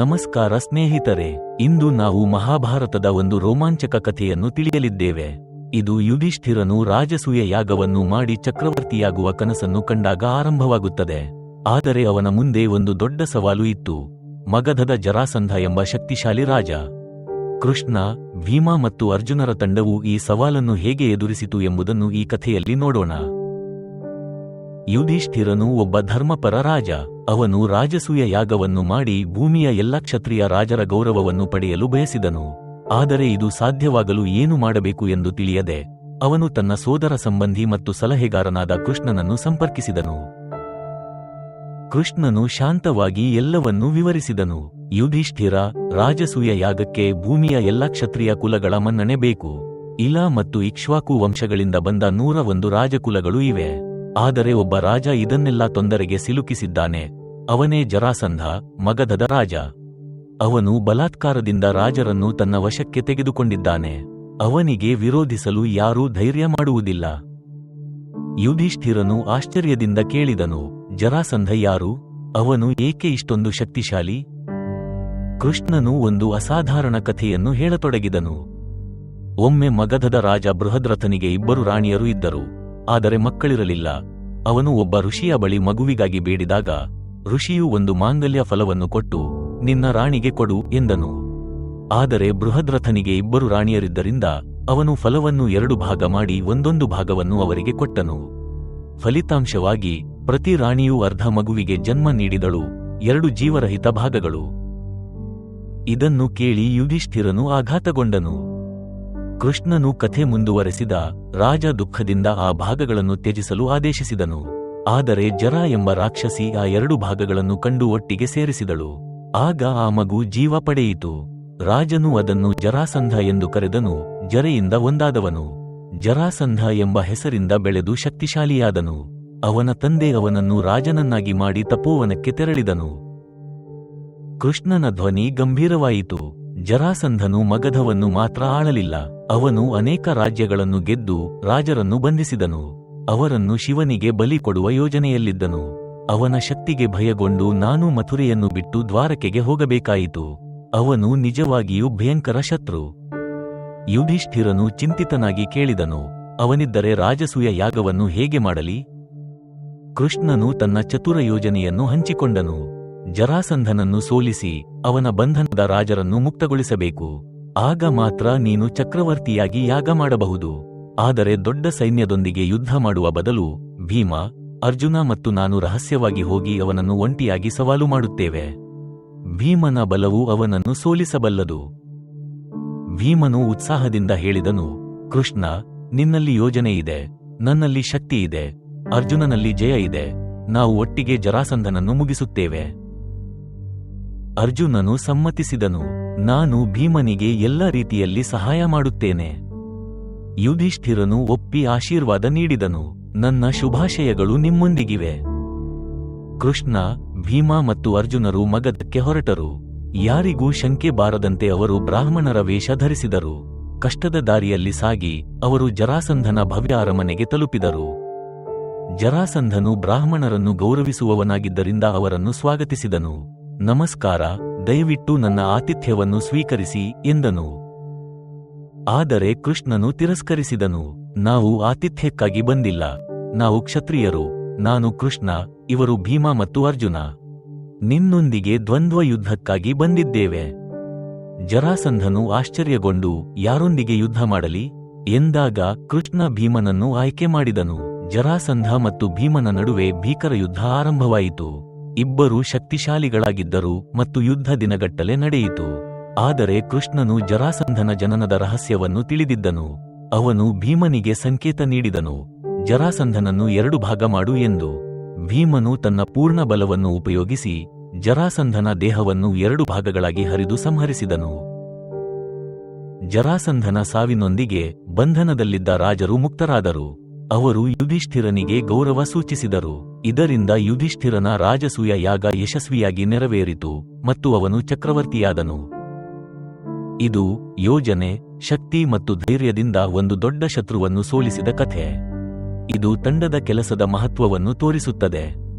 ನಮಸ್ಕಾರ ಸ್ನೇಹಿತರೆ, ಇಂದು ನಾವು ಮಹಾಭಾರತದ ಒಂದು ರೋಮಾಂಚಕ ಕಥೆಯನ್ನು ತಿಳಿಯಲಿದ್ದೇವೆ. ಇದು ಯುಧಿಷ್ಠಿರನು ರಾಜಸೂಯ ಯಾಗವನ್ನು ಮಾಡಿ ಚಕ್ರವರ್ತಿಯಾಗುವ ಕನಸನ್ನು ಕಂಡಾಗ ಆರಂಭವಾಗುತ್ತದೆ. ಆದರೆ ಅವನ ಮುಂದೆ ಒಂದು ದೊಡ್ಡ ಸವಾಲು ಇತ್ತು. ಮಗಧದ ಜರಾಸಂಧ ಎಂಬ ಶಕ್ತಿಶಾಲಿ ರಾಜ. ಕೃಷ್ಣ, ಭೀಮಾ ಮತ್ತು ಅರ್ಜುನರ ತಂಡವು ಈ ಸವಾಲನ್ನು ಹೇಗೆ ಎದುರಿಸಿತು ಎಂಬುದನ್ನು ಈ ಕಥೆಯಲ್ಲಿ ನೋಡೋಣ. ಯುಧಿಷ್ಠಿರನು ಒಬ್ಬ ಧರ್ಮಪರ ರಾಜ. ಅವನು ರಾಜಸೂಯ ಯಾಗವನ್ನು ಮಾಡಿ ಭೂಮಿಯ ಎಲ್ಲ ಕ್ಷತ್ರಿಯ ರಾಜರ ಗೌರವವನ್ನು ಪಡೆಯಲು ಬಯಸಿದನು. ಆದರೆ ಇದು ಸಾಧ್ಯವಾಗಲು ಏನು ಮಾಡಬೇಕು ಎಂದು ತಿಳಿಯದೆ, ಅವನು ತನ್ನ ಸೋದರ ಸಂಬಂಧಿ ಮತ್ತು ಸಲಹೆಗಾರನಾದ ಕೃಷ್ಣನನ್ನು ಸಂಪರ್ಕಿಸಿದನು. ಕೃಷ್ಣನು ಶಾಂತವಾಗಿ ಎಲ್ಲವನ್ನೂ ವಿವರಿಸಿದನು. ಯುಧಿಷ್ಠಿರ, ರಾಜಸೂಯ ಯಾಗಕ್ಕೆ ಭೂಮಿಯ ಎಲ್ಲ ಕ್ಷತ್ರಿಯ ಕುಲಗಳ ಮನ್ನಣೆ ಬೇಕು. ಇಲಾ ಮತ್ತು ಇಕ್ಷ್ವಾಕು ವಂಶಗಳಿಂದ ಬಂದ ನೂರ ಒಂದು ರಾಜಕುಲಗಳು ಇವೆ. ಆದರೆ ಒಬ್ಬ ರಾಜ ಇದನ್ನೆಲ್ಲ ತೊಂದರೆಗೆ ಸಿಲುಕಿಸಿದ್ದಾನೆ. ಅವನೇ ಜರಾಸಂಧ, ಮಗಧದ ರಾಜ. ಅವನು ಬಲಾತ್ಕಾರದಿಂದ ರಾಜರನ್ನು ತನ್ನ ವಶಕ್ಕೆ ತೆಗೆದುಕೊಂಡಿದ್ದಾನೆ. ಅವನಿಗೆ ವಿರೋಧಿಸಲು ಯಾರೂ ಧೈರ್ಯ ಮಾಡುವುದಿಲ್ಲ. ಯುಧಿಷ್ಠಿರನು ಆಶ್ಚರ್ಯದಿಂದ ಕೇಳಿದನು, ಜರಾಸಂಧ ಯಾರು? ಅವನು ಏಕೆ ಇಷ್ಟೊಂದು ಶಕ್ತಿಶಾಲಿ? ಕೃಷ್ಣನು ಒಂದು ಅಸಾಧಾರಣ ಕಥೆಯನ್ನು ಹೇಳತೊಡಗಿದನು. ಒಮ್ಮೆ ಮಗಧದ ರಾಜ ಬೃಹದ್ರಥನಿಗೆ ಇಬ್ಬರು ರಾಣಿಯರು ಇದ್ದರು. ಆದರೆ ಮಕ್ಕಳಿರಲಿಲ್ಲ. ಅವನು ಒಬ್ಬ ಋಷಿಯ ಬಳಿ ಮಗುವಿಗಾಗಿ ಬೇಡಿದಾಗ, ಋಷಿಯು ಒಂದು ಮಾಂಗಲ್ಯ ಫಲವನ್ನು ಕೊಟ್ಟು ನಿನ್ನ ರಾಣಿಗೆ ಕೊಡು ಎಂದನು. ಆದರೆ ಬೃಹದ್ರಥನಿಗೆ ಇಬ್ಬರು ರಾಣಿಯರಿದ್ದರಿಂದ ಅವನು ಫಲವನ್ನು ಎರಡು ಭಾಗ ಮಾಡಿ ಒಂದೊಂದು ಭಾಗವನ್ನು ಅವರಿಗೆ ಕೊಟ್ಟನು. ಫಲಿತಾಂಶವಾಗಿ, ಪ್ರತಿ ರಾಣಿಯೂ ಅರ್ಧ ಮಗುವಿಗೆ ಜನ್ಮ ನೀಡಿದಳು, ಎರಡು ಜೀವರಹಿತ ಭಾಗಗಳು. ಇದನ್ನು ಕೇಳಿ ಯುಧಿಷ್ಠಿರನು ಆಘಾತಗೊಂಡನು. ಕೃಷ್ಣನು ಕಥೆ ಮುಂದುವರೆಸಿದ ರಾಜ ದುಃಖದಿಂದ ಆ ಭಾಗಗಳನ್ನು ತ್ಯಜಿಸಲು ಆದೇಶಿಸಿದನು. ಆದರೆ ಜರ ಎಂಬ ರಾಕ್ಷಸಿ ಆ ಎರಡು ಭಾಗಗಳನ್ನು ಕಂಡು ಒಟ್ಟಿಗೆ ಸೇರಿಸಿದಳು. ಆಗ ಆ ಮಗು ಜೀವ ಪಡೆಯಿತು. ರಾಜನು ಅದನ್ನು ಜರಾಸಂಧ ಎಂದು ಕರೆದನು, ಜರೆಯಿಂದ ಒಂದಾದವನು. ಜರಾಸಂಧ ಎಂಬ ಹೆಸರಿಂದ ಬೆಳೆದು ಶಕ್ತಿಶಾಲಿಯಾದನು. ಅವನ ತಂದೆ ಅವನನ್ನು ರಾಜನನ್ನಾಗಿ ಮಾಡಿ ತಪೋವನಕ್ಕೆ ತೆರಳಿದನು. ಕೃಷ್ಣನ ಧ್ವನಿ ಗಂಭೀರವಾಯಿತು. ಜರಾಸಂಧನು ಮಗಧವನ್ನು ಮಾತ್ರ ಆಳಲಿಲ್ಲ. ಅವನು ಅನೇಕ ರಾಜ್ಯಗಳನ್ನು ಗೆದ್ದು ರಾಜರನ್ನು ಬಂಧಿಸಿದನು. ಅವರನ್ನು ಶಿವನಿಗೆ ಬಲಿ ಕೊಡುವ ಯೋಜನೆಯಲ್ಲಿದ್ದನು. ಅವನ ಶಕ್ತಿಗೆ ಭಯಗೊಂಡು ನಾನು ಮಥುರೆಯನ್ನು ಬಿಟ್ಟು ದ್ವಾರಕೆಗೆ ಹೋಗಬೇಕಾಯಿತು. ಅವನು ನಿಜವಾಗಿಯೂ ಭಯಂಕರ ಶತ್ರು. ಯುಧಿಷ್ಠಿರನು ಚಿಂತಿತನಾಗಿ ಕೇಳಿದನು, ಅವನಿದ್ದರೆ ರಾಜಸೂಯ ಯಾಗವನ್ನು ಹೇಗೆ ಮಾಡಲಿ? ಕೃಷ್ಣನು ತನ್ನ ಚತುರ ಯೋಜನೆಯನ್ನು ಹಂಚಿಕೊಂಡನು. ಜರಾಸಂಧನನ್ನು ಸೋಲಿಸಿ ಅವನ ಬಂಧನದ ರಾಜರನ್ನು ಮುಕ್ತಗೊಳಿಸಬೇಕು. ಆಗ ಮಾತ್ರ ನೀನು ಚಕ್ರವರ್ತಿಯಾಗಿ ಯಾಗ ಮಾಡಬಹುದು. ಆದರೆ ದೊಡ್ಡ ಸೈನ್ಯದೊಂದಿಗೆ ಯುದ್ಧ ಮಾಡುವ ಬದಲು ಭೀಮ, ಅರ್ಜುನ ಮತ್ತು ನಾನು ರಹಸ್ಯವಾಗಿ ಹೋಗಿ ಅವನನ್ನು ಒಂಟಿಯಾಗಿ ಸವಾಲು ಮಾಡುತ್ತೇವೆ. ಭೀಮನ ಬಲವು ಅವನನ್ನು ಸೋಲಿಸಬಲ್ಲದು. ಭೀಮನು ಉತ್ಸಾಹದಿಂದ ಹೇಳಿದನು, ಕೃಷ್ಣ, ನಿನ್ನಲ್ಲಿ ಯೋಜನೆ ಇದೆ, ನನ್ನಲ್ಲಿ ಶಕ್ತಿ ಇದೆ, ಅರ್ಜುನನಲ್ಲಿ ಜಯ ಇದೆ, ನಾವು ಒಟ್ಟಿಗೆ ಜರಾಸಂಧನನ್ನು ಮುಗಿಸುತ್ತೇವೆ. ಅರ್ಜುನನು ಸಮ್ಮತಿಸಿದನು. ನಾನು ಭೀಮನಿಗೆ ಎಲ್ಲ ರೀತಿಯಲ್ಲಿ ಸಹಾಯ ಮಾಡುತ್ತೇನೆ. ಯುಧಿಷ್ಠಿರನು ಒಪ್ಪಿ ಆಶೀರ್ವಾದ ನೀಡಿದನು. ನನ್ನ ಶುಭಾಶಯಗಳು ನಿಮ್ಮೊಂದಿಗಿವೆ. ಕೃಷ್ಣ, ಭೀಮ ಮತ್ತು ಅರ್ಜುನರು ಮಗಧಕ್ಕೆ ಹೊರಟರು. ಯಾರಿಗೂ ಶಂಕೆ ಬಾರದಂತೆ ಅವರು ಬ್ರಾಹ್ಮಣರ ವೇಷ ಧರಿಸಿದರು. ಕಷ್ಟದ ದಾರಿಯಲ್ಲಿ ಸಾಗಿ ಅವರು ಜರಾಸಂಧನ ಭವ್ಯ ಅರಮನೆಗೆ ತಲುಪಿದರು. ಜರಾಸಂಧನು ಬ್ರಾಹ್ಮಣರನ್ನು ಗೌರವಿಸುವವನಾಗಿದ್ದರಿಂದ ಅವರನ್ನು ಸ್ವಾಗತಿಸಿದನು. ನಮಸ್ಕಾರ, ದಯವಿಟ್ಟು ನನ್ನ ಆತಿಥ್ಯವನ್ನು ಸ್ವೀಕರಿಸಿ ಎಂದನು. ಆದರೆ ಕೃಷ್ಣನು ತಿರಸ್ಕರಿಸಿದನು, ನಾವು ಆತಿಥ್ಯಕ್ಕಾಗಿ ಬಂದಿಲ್ಲ. ನಾವು ಕ್ಷತ್ರಿಯರು, ನಾನು ಕೃಷ್ಣ, ಇವರು ಭೀಮ ಮತ್ತು ಅರ್ಜುನ. ನಿನ್ನೊಂದಿಗೆ ದ್ವಂದ್ವ ಯುದ್ಧಕ್ಕಾಗಿ ಬಂದಿದ್ದೇವೆ. ಜರಾಸಂಧನು ಆಶ್ಚರ್ಯಗೊಂಡು, ಯಾರೊಂದಿಗೆ ಯುದ್ಧ ಮಾಡಲಿ? ಎಂದಾಗ ಕೃಷ್ಣ ಭೀಮನನ್ನು ಆಯ್ಕೆ ಮಾಡಿದನು. ಜರಾಸಂಧ ಮತ್ತು ಭೀಮನ ನಡುವೆ ಭೀಕರ ಯುದ್ಧ ಆರಂಭವಾಯಿತು. ಇಬ್ಬರೂ ಶಕ್ತಿಶಾಲಿಗಳಾಗಿದ್ದರು ಮತ್ತು ಯುದ್ಧ ದಿನಗಟ್ಟಲೆ ನಡೆಯಿತು. ಆದರೆ ಕೃಷ್ಣನು ಜರಾಸಂಧನ ಜನನದ ರಹಸ್ಯವನ್ನು ತಿಳಿದಿದ್ದನು. ಅವನು ಭೀಮನಿಗೆ ಸಂಕೇತ ನೀಡಿದನು. ಜರಾಸಂಧನನ್ನು ಎರಡು ಭಾಗ ಮಾಡು ಎಂದು. ಭೀಮನು ತನ್ನ ಪೂರ್ಣ ಬಲವನ್ನು ಉಪಯೋಗಿಸಿ ಜರಾಸಂಧನ ದೇಹವನ್ನು ಎರಡು ಭಾಗಗಳಾಗಿ ಹರಿದು ಸಂಹರಿಸಿದನು. ಜರಾಸಂಧನ ಸಾವಿನೊಂದಿಗೆ ಬಂಧನದಲ್ಲಿದ್ದ ರಾಜರು ಮುಕ್ತರಾದರು. ಅವರು ಯುಧಿಷ್ಠಿರನಿಗೆ ಗೌರವ ಸೂಚಿಸಿದರು. ಇದರಿಂದ ಯುಧಿಷ್ಠಿರನ ರಾಜಸೂಯ ಯಾಗ ಯಶಸ್ವಿಯಾಗಿ ನೆರವೇರಿತು ಮತ್ತು ಅವನು ಚಕ್ರವರ್ತಿಯಾದನು. ಇದು ಯೋಜನೆ, ಶಕ್ತಿ ಮತ್ತು ಧೈರ್ಯದಿಂದ ಒಂದು ದೊಡ್ಡ ಶತ್ರುವನ್ನು ಸೋಲಿಸಿದ ಕಥೆ. ಇದು ತಂಡದ ಕೆಲಸದ ಮಹತ್ವವನ್ನು ತೋರಿಸುತ್ತದೆ.